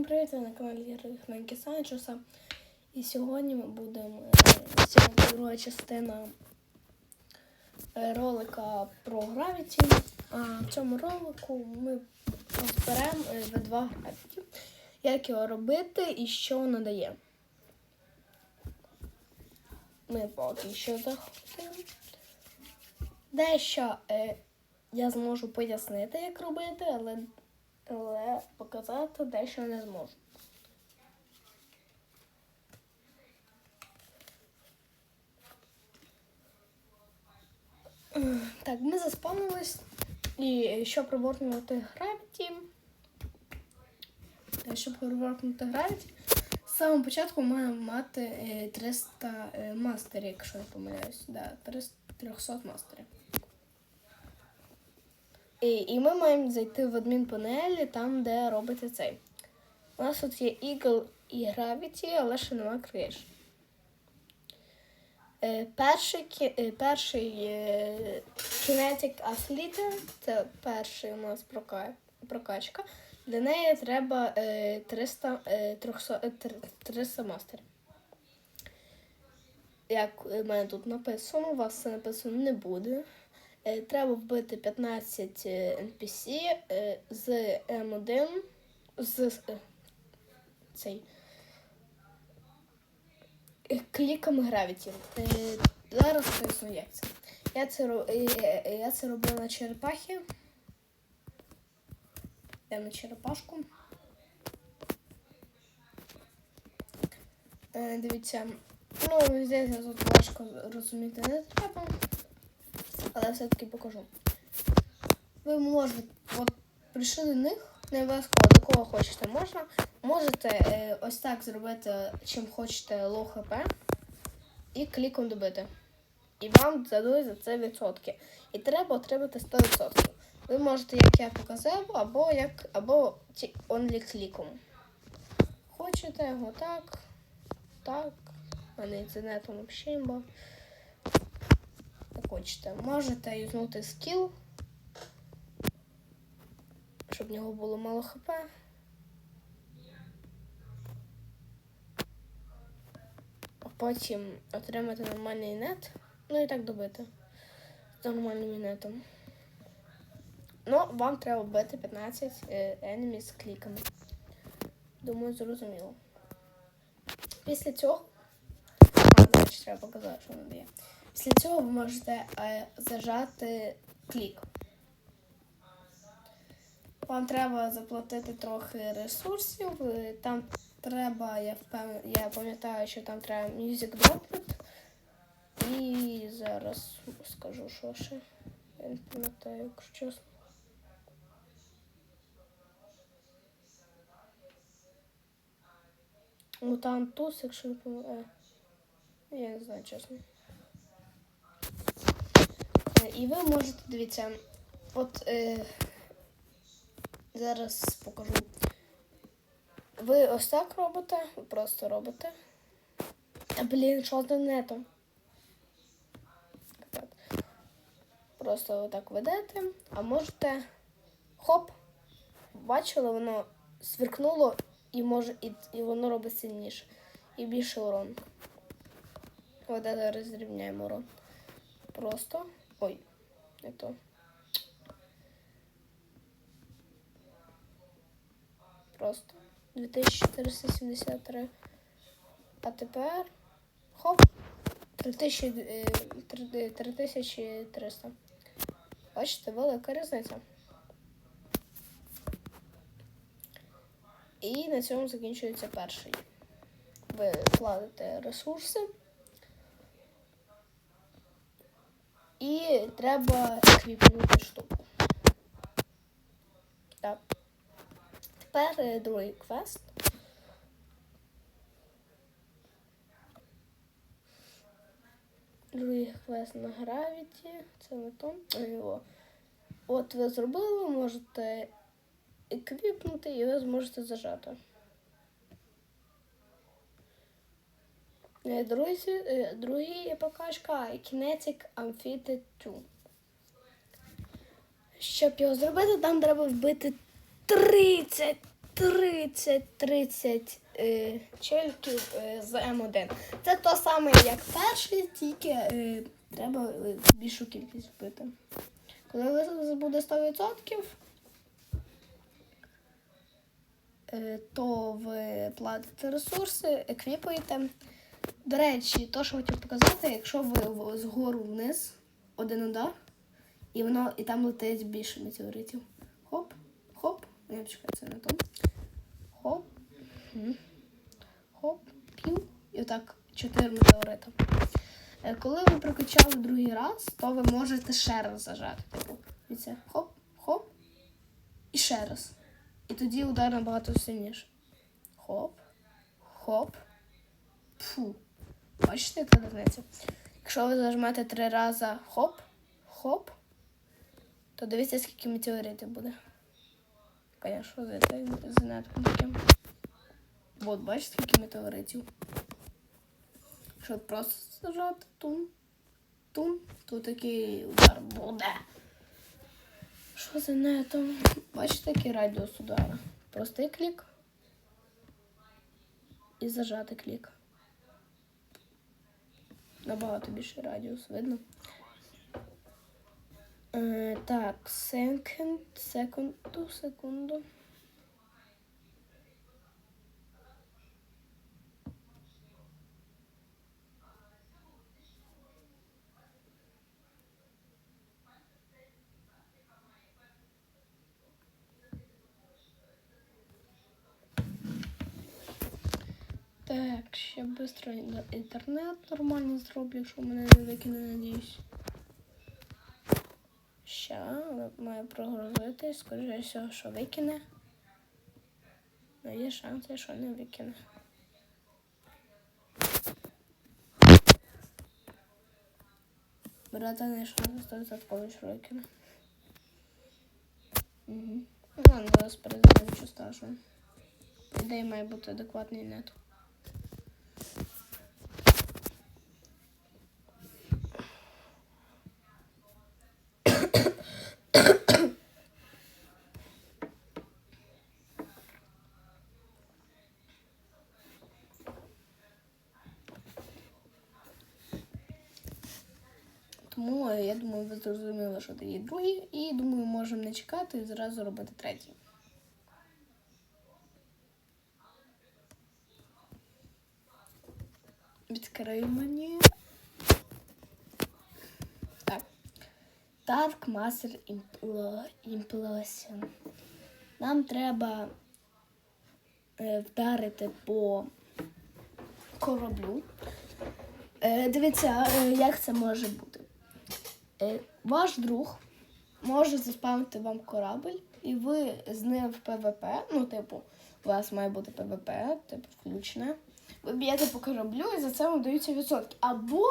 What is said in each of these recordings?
Всім привіт, ви на каналі Гринки Санчоса. І сьогодні ми будемо е, сьогодні друга частина е, ролика про Gravity. А в цьому ролику ми розберемо е, V2 Gravity, як його робити і що воно дає. Ми поки що заходимо. Дещо е, я зможу пояснити, як робити, але але показати дещо не зможу. Так, ми заспавнились. І щоб реворкнути гравіті. Щоб реворкнути гравіті, з самого початку маємо мати е, 300 е, мастерів, якщо я помиляюсь. Да, 300 300 мастерів. І, і ми маємо зайти в адмінпанелі, там, де робиться цей. У нас тут є Eagle і Gravity, але ще нема криш. Е, перший, е, перший е, Kinetic Athlete, це перший у нас прока- прокачка. Для неї треба е, 300, е, 300, е, 300 мастерів. Як у мене тут написано, у вас це написано не буде. Е, Треба вбити 15 е, NPC е, з М1 з е, цей е, кліком. Е, Зараз поясню, як це. Я це, е, е, я це робила на черепахі. Я на черепашку. Е, Дивіться, ну, здається, тут важко розуміти не треба але все-таки покажу. Ви можете, от прийшли до них, не обов'язково до кого хочете, можна. Можете е, ось так зробити, чим хочете лоу хп і кліком добити. І вам дадуть за це відсотки. І треба отримати 100%. Ви можете, як я показав, або як або only кліком. Хочете отак, так. У мене інтернетом взагалі хочете. Можете юзнути скіл, щоб в нього було мало хп. Потім отримати нормальний нет. Ну і так добити. З нормальним нетом. Ну, вам треба вбити 15 е, енемі з кліками. Думаю, зрозуміло. Після цього. А, речі, треба показати, що воно дає. Після цього ви можете е, зажати клік. Вам треба заплатити трохи ресурсів. е, Там треба, я впев... я пам'ятаю, що там треба Music Droplet. І зараз скажу, що ще. Я не пам'ятаю, якщо чесно. Ну там туз, якщо не пам'ятаю. Я не знаю, чесно. Е, І ви можете, дивіться, от е, зараз покажу. Ви ось так робите, просто робите. Блін, що з нетом? Просто отак ведете, а можете хоп, бачили, воно сверкнуло і може і, і воно робить сильніше. І більше урон. От зараз зрівняємо урон. Просто. Ой, не то. Просто 2473. А тепер хоп. 3000, е, 3300. Бачите, велика різниця. І на цьому закінчується перший. Ви платите ресурси. І треба еквіпнути штуку. Так. Тепер е, другий квест. Другий квест на гравіті. Це не то. От ви зробили, можете еквіпнути і ви зможете зажати. Е, Друзі, е, другий покачка Kinetic Amphitheater 2. Щоб його зробити, там треба вбити 30 30-30 е, чельків е, з М1. Це то саме, як перший, тільки е, треба е, більшу кількість вбити. Коли буде 100%, е, то ви платите ресурси, еквіпуєте. До речі, то, що хотів показати, якщо ви згору вниз один удар, і воно і там летить більше метеоритів. Хоп, хоп. Не почекай, це не то. Хоп. Хоп, пів. І отак чотири метеорита. Е, Коли ви прокачали другий раз, то ви можете ще раз зажати. Типу, дивіться, хоп, хоп. І ще раз. І тоді удар набагато сильніше. Хоп, хоп. Фу. Бачите, яка різниця? Якщо ви зажмете три рази хоп, хоп, то дивіться, скільки метеоритів буде. За це занадто таким. От, бачите, скільки метеоритів. Якщо просто зажати тум, тум, то такий удар буде. Що за нетом? Бачите, який радіус удара? Простий клік. І зажати клік. Набагато більший радіус, видно? Е, так, секунд, секунду, секунду. Так, ще швидко інтернет нормально зроблю, якщо мене не викине, надіюсь. Ща, має прогрузитись, скоріше що викине. Ну, є шанси, що не викине. Братане, шанси 100% що викине. Угу. Ладно, зараз перезадаємо, що страшного. Ідея має бути адекватний нет. Тому е, я думаю, ви зрозуміли, що такі другі, і думаю, можемо не чекати і зразу робити третій. Відкрию мені. Так. Dark Master Implosion. Нам треба е, вдарити по кораблю. Е, дивіться, е, як це може бути. Ваш друг може заспавнити вам корабль, і ви з ним в ПВП, ну, типу, у вас має бути ПВП, типу, включене. Ви б'єте по кораблю і за це вам даються відсотки. Або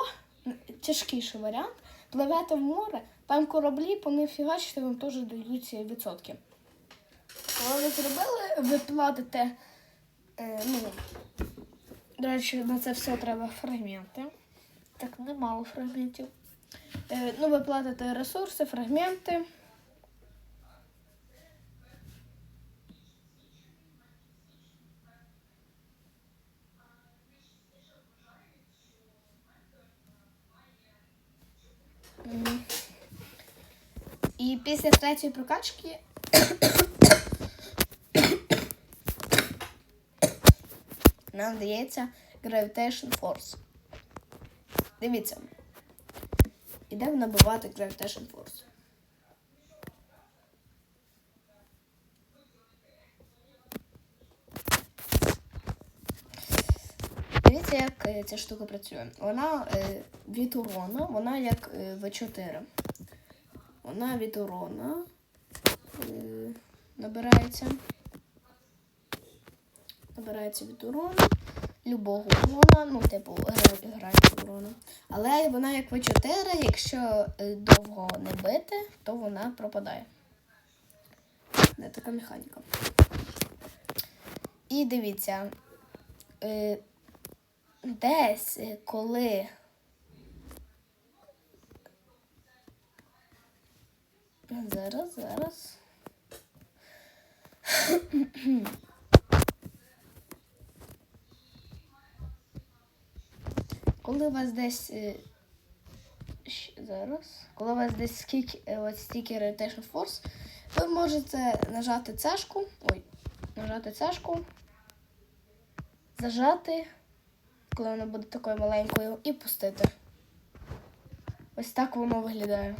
тяжкіший варіант, пливете в море, там кораблі, по них фігачите, вам теж даються відсотки. Коли ви зробили, ви платите, е, ну, до речі, на це все треба фрагменти. Так, немало фрагментів. Е, ну, ви платите ресурси, фрагменти. І після третьої прокачки нам дається Gravitation Force. Дивіться. Ідемо набивати Gravitation Force. Дивіться, як е, ця штука працює. Вона е, від урона, вона як е, В4. Вона від урона набирається. Набирається від урона, любого урона, ну, типу, гра- граючого урона. Але вона як В4, якщо е, довго не бити, то вона пропадає. Не така механіка. І дивіться, е, десь е, коли. Зараз, зараз. Коли вас десь. е, Зараз. Коли у вас десь скільки е, от стільки Gravitation Force, ви можете нажати цешку. Ой, нажати цешку. Зажати, коли вона буде такою маленькою, і пустити. Ось так воно виглядає.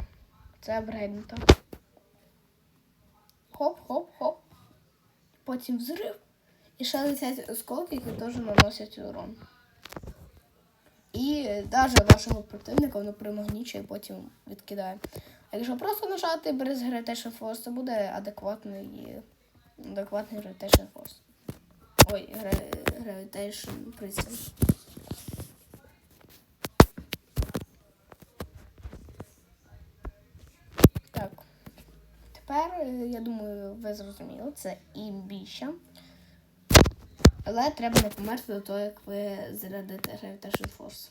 Це апгрейднуто. Хоп-хоп-хоп. Потім взрив. І ще летять осколки, які теж наносять урон. І навіть вашого противника воно примагнічує потім відкидає. А якщо просто нажати без Gravitation Force, це буде адекватний, адекватний Gravitation Force. Ой, Gra- Gravitation пристрій. Так. Тепер, е, я думаю, ви зрозуміли, це імбіща. Але треба не померти до того, як ви зарядите Gravitation Force.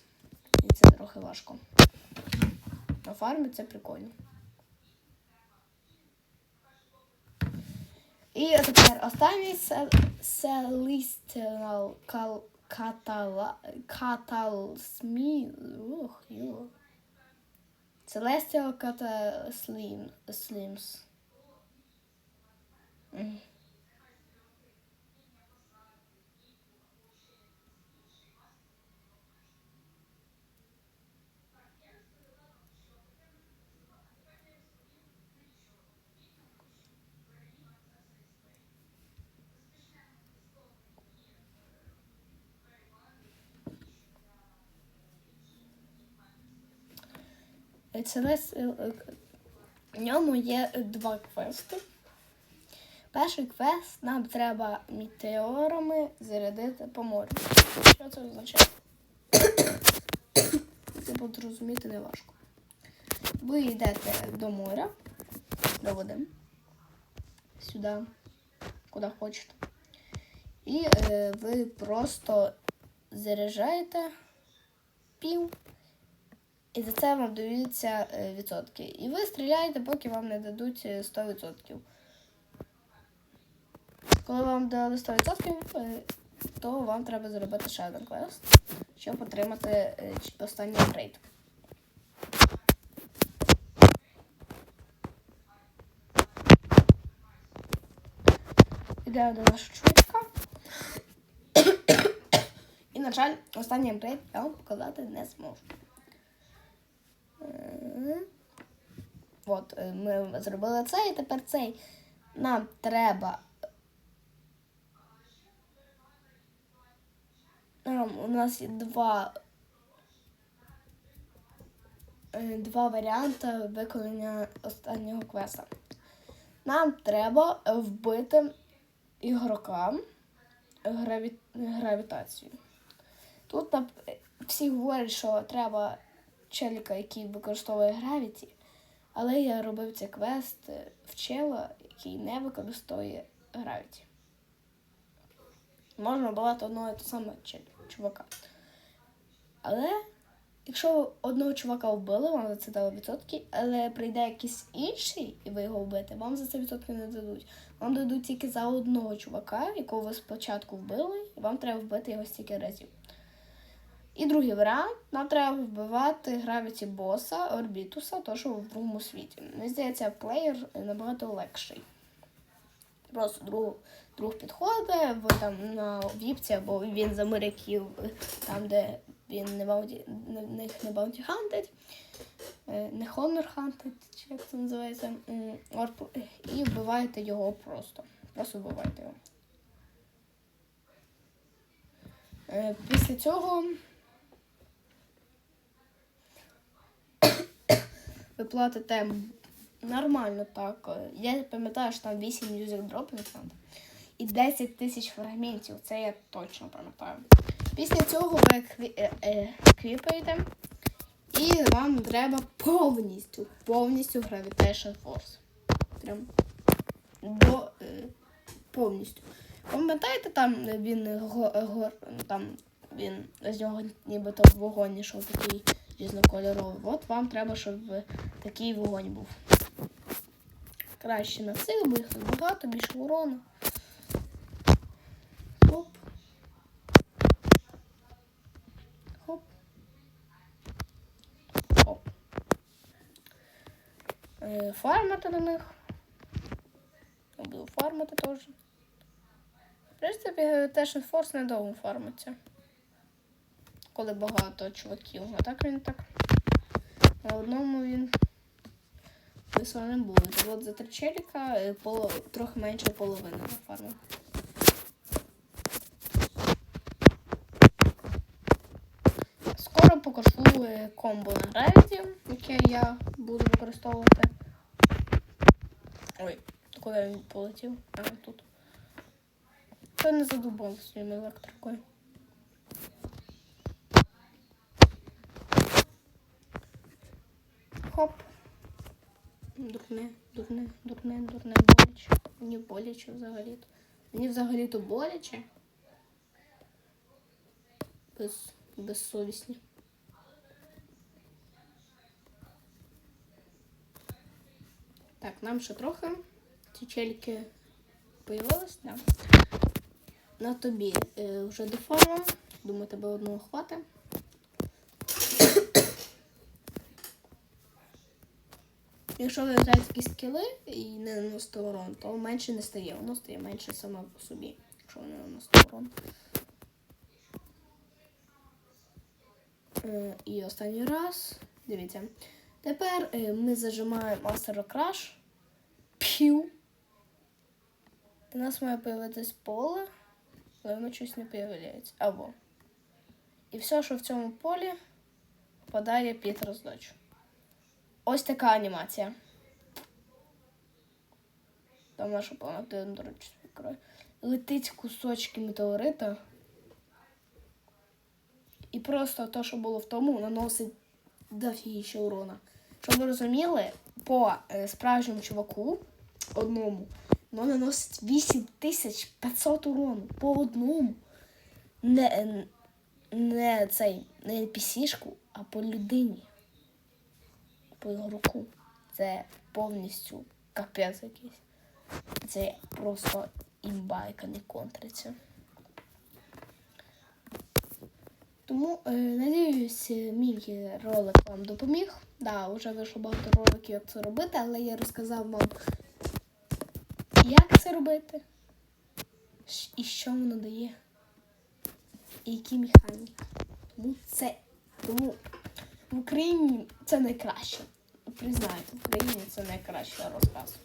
І це трохи важко. На фармі це прикольно. І тепер останній Celestial йо. Celestial Catalslim... Весь е, е, в ньому є два квести. Перший квест нам треба метеорами зарядити по морю. Що це означає? Це буде розуміти неважко. Ви йдете до моря, до води, сюди, куди хочете. І е, ви просто заряджаєте пів і за це вам даються е, відсотки. І ви стріляєте, поки вам не дадуть е, 100%. Коли вам дали 100%, е, то вам треба зробити ще один квест, щоб отримати е, останній апгрейд. Йдемо до нашого чувачка. І, на жаль, останній апгрейд я вам показати не зможу. От, е, ми зробили цей, і тепер цей. Нам треба. Ем, У нас є два, е, два варіанти виконання останнього квеста. Нам треба вбити ігрока граві... гравітацію. Тут всі говорять, що треба челіка, який використовує гравіті, але я робив цей квест е, в чела, який не використовує гравіті. Можна вбивати одного і того самого чувака. Але якщо одного чувака вбили, вам за це дали відсотки, але прийде якийсь інший, і ви його вбите, вам за це відсотки не дадуть. Вам дадуть тільки за одного чувака, якого ви спочатку вбили, і вам треба вбити його стільки разів. І другий варіант, нам треба вбивати гравіті боса Орбітуса, то що в другому світі. Мені здається, плеєр набагато легший. Просто друг, друг підходить, ви там на віпці, або він за моряків, там, де він не баунті, них не баунті хантить, е, не хонор хантить, чи як це називається, і вбиваєте його просто. Просто вбиваєте його. Е, Після цього ви платите нормально так. Я пам'ятаю, що там 8 юзер дропів. І 10 тисяч фрагментів. Це я точно пам'ятаю. Після цього ви кві, е, е, квіпаєте. І вам треба повністю, повністю Gravitation Force. Прям до е, повністю. Пам'ятаєте, там він го, го, там він з нього нібито вогонь йшов такий різнокольоровий. От вам треба, щоб такий вогонь був. Краще на цих, бо їх набагато, більше урона. Хоп. Хоп. Хоп. Е, фармати на них. Буду фармати теж. В принципі, теж інфорс недовго фармиться. Коли багато чуваків. А так він так. На одному він весело не буде. Так от за три челіка е, поло... трохи менше половини нафармив. Скоро покажу е, комбо на гравіті, яке я буду використовувати. Ой, куди він полетів? А, тут. Та не задубав своїм електрикою. Хоп. Дурне, дурне, дурне, дурне, боляче. Мені боляче взагалі-то. Мені взагалі-то боляче. Без, безсовісні. Так, нам ще трохи. Ці чельки появились, да. На тобі е, вже дефармом. Думаю, тебе одного хватить. Якщо ви граєте такі скіли і не наносите урон, то менше не стає. Воно стає менше саме по собі, якщо ви не наносите урон. Е, І останній раз. Дивіться. Тепер е, ми зажимаємо Master Crash. П'ю. У нас має появитись поле, але воно щось не появляється. Або. І все, що в цьому полі, попадає під роздачу. Ось така анімація. Там наша планета, до речі. Летить кусочки метеорита. І просто те, що було в тому, наносить дофігіще урона. Щоб ви розуміли, по е, справжньому чуваку одному, воно наносить 8500 урону по одному. Не, не цей, не NPC-шку, а по людині. По ігроку. Це повністю капець якийсь. Це просто імба, яка не контриться. Тому, е, надіюсь, мій ролик вам допоміг. Да, вже вийшло багато роликів, як це робити, але я розказав вам, як це робити, і що воно дає, і які механіки. Тому це. Тому в Україні це найкраще. Признайте, в Україні це найкращий розказ.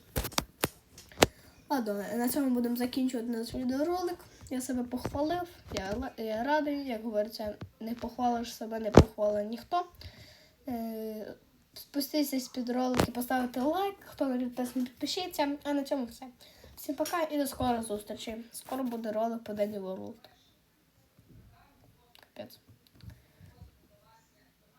Ладно, на цьому будемо закінчувати наш відеоролик. Я себе похвалив, я, я радий, як говориться, не похвалиш себе, не похвалить ніхто. Е, спуститесь під ролик і поставити лайк. Хто не підписаний, підпишіться. А на цьому все. Всім пока і до скорої зустрічі. Скоро буде ролик по Дені World. Капець.